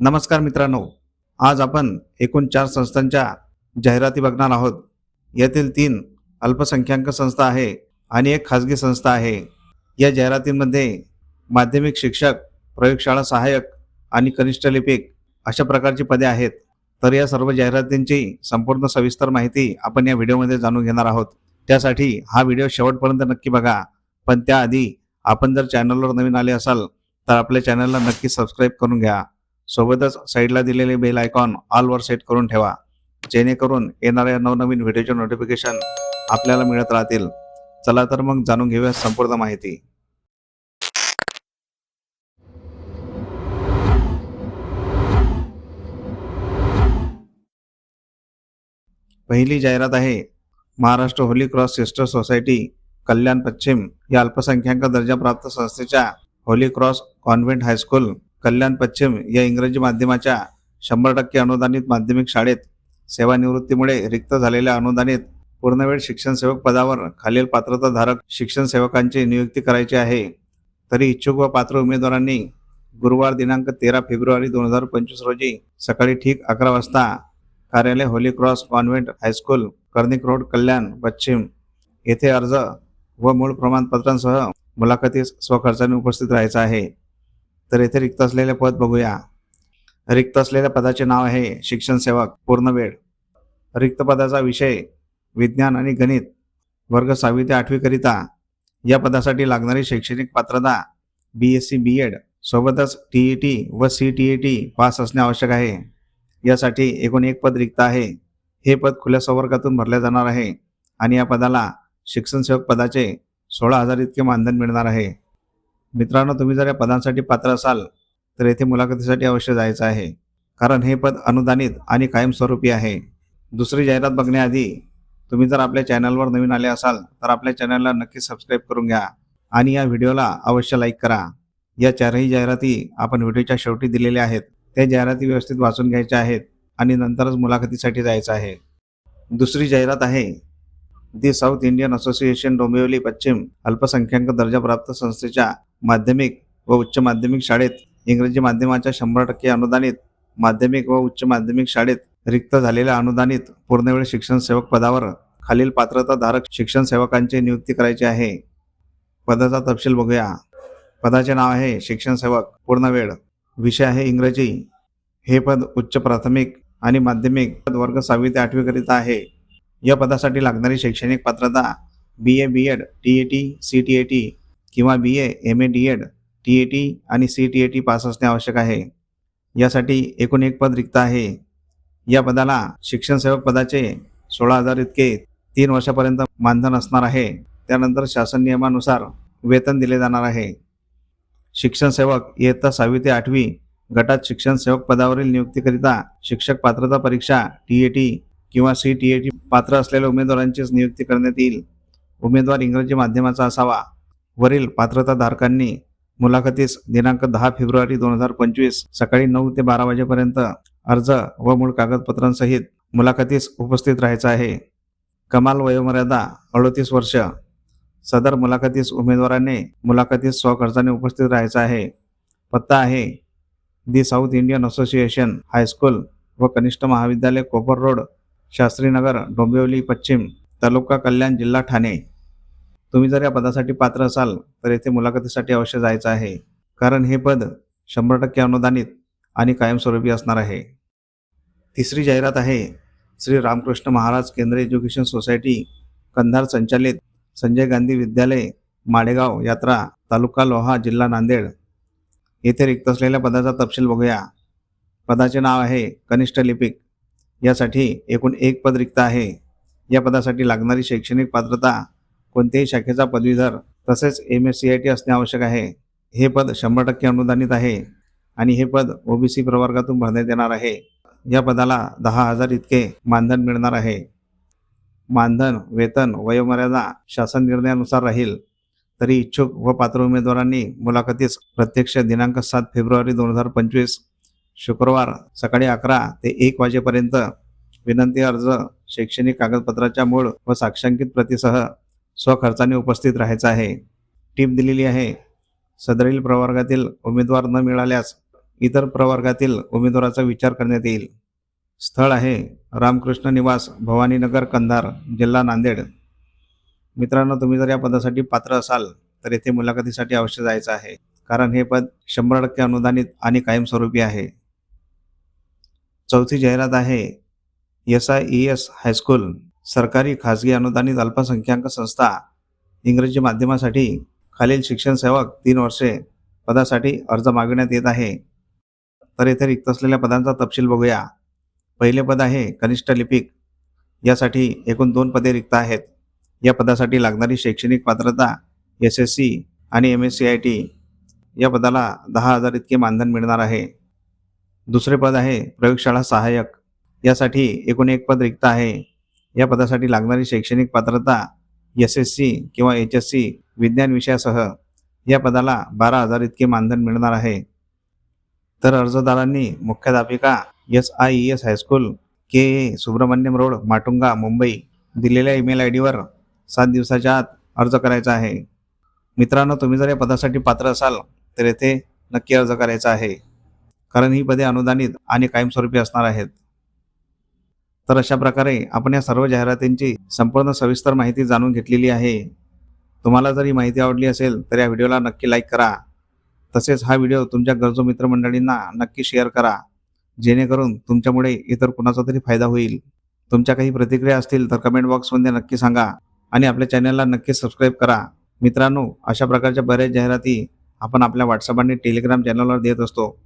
नमस्कार मित्रांनो आज आपण एकूण चार संस्थांच्या जाहिराती बघणार आहोत. यातील तीन अल्पसंख्याक संस्था आहे आणि एक खाजगी संस्था आहे. या जाहिरातींमध्ये माध्यमिक शिक्षक प्रयोगशाळा सहाय्यक आणि कनिष्ठ लिपिक अशा प्रकारची पदे आहेत. तर या सर्व जाहिरातींची संपूर्ण सविस्तर माहिती आपण या व्हिडिओमध्ये जाणून घेणार आहोत. त्यासाठी हा व्हिडिओ शेवटपर्यंत नक्की बघा. पण त्याआधी आपण जर चॅनलवर नवीन आले असाल तर आपल्या चॅनलला नक्की सबस्क्राईब करून घ्या. सोबतच साईडला दिलेले बेल आयकॉन ऑलवर सेट करून ठेवा. जेणेकरून येणाऱ्या नवनवीन व्हिडिओचे नोटिफिकेशन आपल्याला मिळत राहतील. चला तर मग जाणून घेऊया संपूर्ण माहिती. पहिली जाहिरात आहे Maharashtra holy cross sister society Kalyan पश्चिम या अल्पसंख्याक दर्जाप्राप्त संस्थेच्या holy cross convent high school. Kalyan पश्चिम या इंग्रजी माध्यमाच्या शंभर टक्के अनुदानित माध्यमिक शाळेत सेवानिवृत्तीमुळे रिक्त झालेल्या अनुदानित पूर्णवेळ शिक्षण सेवक पदावर खालील पात्रताधारक शिक्षण सेवकांची नियुक्ती करायची आहे. तरी इच्छुक व पात्र उमेदवारांनी गुरुवार दिनांक तेरा फेब्रुवारी दोन हजार पंचवीस रोजी सकाळी ठीक अकरा वाजता कार्यालय holy cross convent high school Karnik road Kalyan पश्चिम येथे अर्ज व मूळ प्रमाणपत्रांसह मुलाखतीस स्वखर्चाने उपस्थित राहायचं आहे. तर येथे रिक्त असलेले पद बघूया. रिक्त असलेल्या पदाचे नाव आहे शिक्षण सेवक पूर्णवेळ रिक्त पदाचा विषय विज्ञान आणि गणित वर्ग सहावी ते आठवीकरिता या पदासाठी लागणारी शैक्षणिक पात्रता B S C B Ed सोबतच टी ई टी व C T E T pass असणे आवश्यक आहे. यासाठी एकूण एक पद रिक्त आहे. हे पद खुल्या संवर्गातून भरले जाणार आहे. आणि या पदाला शिक्षण सेवक पदाचे सोळा हजार इतके मानधन मिळणार आहे. मित्रांनो तुम्ही जर या पदांसाठी पात्र असाल तर येथे मुलाखतीसाठी अवश्य जायचं आहे. कारण हे पद अनुदानित आणि कायमस्वरूपी आहे. दुसरी जाहिरात बघण्याआधी तुम्ही जर आपल्या चॅनलवर नवीन आले असाल तर आपल्या चॅनलला नक्की सबस्क्राईब करून घ्या आणि या व्हिडिओला अवश्य लाईक करा. या चारही जाहिराती आपण व्हिडिओच्या शेवटी दिलेल्या आहेत. त्या जाहिराती व्यवस्थित वाचून घ्यायच्या आहेत आणि नंतरच मुलाखतीसाठी जायचं आहे. दुसरी जाहिरात आहे the south Indian association Dombivli पश्चिम अल्पसंख्याक दर्जाप्राप्त संस्थेच्या माध्यमिक व उच्च माध्यमिक शाळेत इंग्रजी माध्यमाच्या शंभर टक्के अनुदानित माध्यमिक व उच्च माध्यमिक शाळेत रिक्त झालेल्या अनुदानित पूर्णवेळ शिक्षण सेवक पदावर खालील पात्रताधारक शिक्षण सेवकांची नियुक्ती करायची आहे. पदाचा तपशील बघूया. पदाचे नाव आहे शिक्षण सेवक पूर्णवेळ. विषय आहे इंग्रजी. हे पद उच्च प्राथमिक आणि माध्यमिक वर्ग सहावी ते आठवीकरिता आहे. या पदासाठी लागणारी शैक्षणिक पात्रता B A B Ed T A T C T A T किंवा B A M A D Ed T A T आणि C T A T pass असणे आवश्यक आहे. यासाठी एकूण एक पद रिक्त आहे. या पदाला शिक्षण सेवक पदाचे सोळा हजार इतके तीन वर्षापर्यंत मानधन असणार आहे. त्यानंतर शासन नियमानुसार वेतन दिले जाणार आहे. शिक्षण सेवक इयत्ता सहावी ते आठवी गटात शिक्षण सेवक पदावरील नियुक्तीकरिता शिक्षक पात्रता परीक्षा टी ए टी किंवा सी टी ए टी पात्र असलेल्या उमेदवारांचीच नियुक्ती करण्यात येईल. उमेदवार इंग्रजी माध्यमाचा असावा. वरील पात्रताधारकांनी मुलाखतीस दिनांक दहा फेब्रुवारी दोन हजार पंचवीस सकाळी नऊ ते बारा वाजेपर्यंत अर्ज व मूळ कागदपत्रांसहित मुलाखतीस उपस्थित राहायचं आहे. कमाल वयोमर्यादा अडोतीस वर्ष. सदर मुलाखतीस उमेदवाराने मुलाखतीस स्वखर्चाने उपस्थित राहायचं आहे. पत्ता आहे. The south Indian association high school व कनिष्ठ महाविद्यालय कोपर रोड शास्त्रीनगर डोंबिवली पश्चिम तालुका कल्याण जिल्हा ठाणे. तुम्ही जर या पदासाठी पात्र असाल तर येथे मुलाखतीसाठी अवश्य जायचं आहे. कारण हे पद शंभर टक्के अनुदानित आणि कायमस्वरूपी असणार आहे. तिसरी जाहिरात आहे श्री रामकृष्ण महाराज केंद्र एज्युकेशन सोसायटी कंधार संचालित संजय गांधी विद्यालय माडेगाव यात्रा तालुका लोहा जिल्हा नांदेड. येथे रिक्त असलेल्या पदाचा तपशील बघूया. पदाचे नाव आहे कनिष्ठ लिपिक. यासाठी एकूण एक पद रिक्त आहे. या पदासाठी लागणारी शैक्षणिक पात्रता कोणत्याही शाखेचा पदवीधर तसेच M S C I T असणे आवश्यक आहे. हे पद शंभर टक्के अनुदानित आहे आणि हे पद ओबीसी प्रवर्गातून भरण्यात येणार आहे. या पदाला दहा हजार इतके मानधन मिळणार आहे. मानधन वेतन वयोमर्यादा शासन निर्णयानुसार राहील. तरी इच्छुक व पात्र उमेदवारांनी मुलाखतीस प्रत्यक्ष दिनांक सात फेब्रुवारी दोन हजार पंचवीस शुक्रवार सकाळी अकरा ते एक वाजेपर्यंत विनंती अर्ज शैक्षणिक कागदपत्राच्या मूळ व साक्षांकित प्रतीसह स्वखर्चाने उपस्थित राहायचं आहे. टीप दिलेली आहे. सदरील प्रवर्गातील उमेदवार न मिळाल्यास इतर प्रवर्गातील उमेदवाराचा विचार करण्यात येईल. स्थळ आहे रामकृष्ण निवास भवानीनगर कंधार जिल्हा नांदेड. मित्रांनो तुम्ही जर या पदासाठी पात्र असाल तर येथे मुलाखतीसाठी अवश्य जायचं आहे. कारण हे पद शंभर टक्के अनुदानित आणि कायमस्वरूपी आहे. चौथी जाहिरात आहे S I E S high school. सरकारी खाजगी अनुदानित अल्पसंख्याक संस्था इंग्रजी माध्यमासाठी खालील शिक्षण सेवक तीन वर्षे पदासाठी अर्ज मागविण्यात येत आहे. तर येथे रिक्त असलेल्या पदांचा तपशील बघूया. पहिले पद आहे कनिष्ठ लिपिक. यासाठी एकूण दोन पदे रिक्त आहेत. या पदासाठी लागणारी शैक्षणिक पात्रता एस एस सी आणि M S C I T या पदाला दहा हजार इतके मानधन मिळणार आहे. दुसरे पद आहे प्रयोगशाळा सहाय्यक. यासाठी एकूण एक पद रिक्त आहे. या पदासाठी लागणारी शैक्षणिक पात्रता एस एस सी किंवा एच एस सी विज्ञान विषयासह या पदाला बारा हजार इतके मानधन मिळणार आहे. तर अर्जदारांनी मुख्याध्यापिका S I E S high school K A Subramaniam road Matunga Mumbai दिलेल्या ईमेल आय डीवर सात दिवसाच्या आत अर्ज करायचा आहे. मित्रांनो तुम्ही जर या पदासाठी पात्र असाल तर येथे नक्की अर्ज करायचा आहे. कारण ही पदे अनुदानित आणि कायमस्वरूपी असणार आहेत. तर अशा प्रकारे आपण या सर्व जाहिरातींची संपूर्ण सविस्तर माहिती जाणून घेतलेली आहे. तुम्हाला जर ही माहिती आवडली असेल तर या व्हिडिओला नक्की लाईक करा. तसेच हा व्हिडिओ तुमच्या गरजू मित्रमंडळींना नक्की शेअर करा. जेणेकरून तुमच्यामुळे इतर कुणाचा तरी फायदा होईल. तुमच्या काही प्रतिक्रिया असतील तर कमेंट बॉक्समध्ये नक्की सांगा आणि आपल्या चॅनलला नक्की सबस्क्राईब करा. मित्रांनो अशा प्रकारच्या बऱ्याच जाहिराती आपण आपल्या व्हॉट्सअप आणि टेलिग्राम चॅनलवर देत असतो.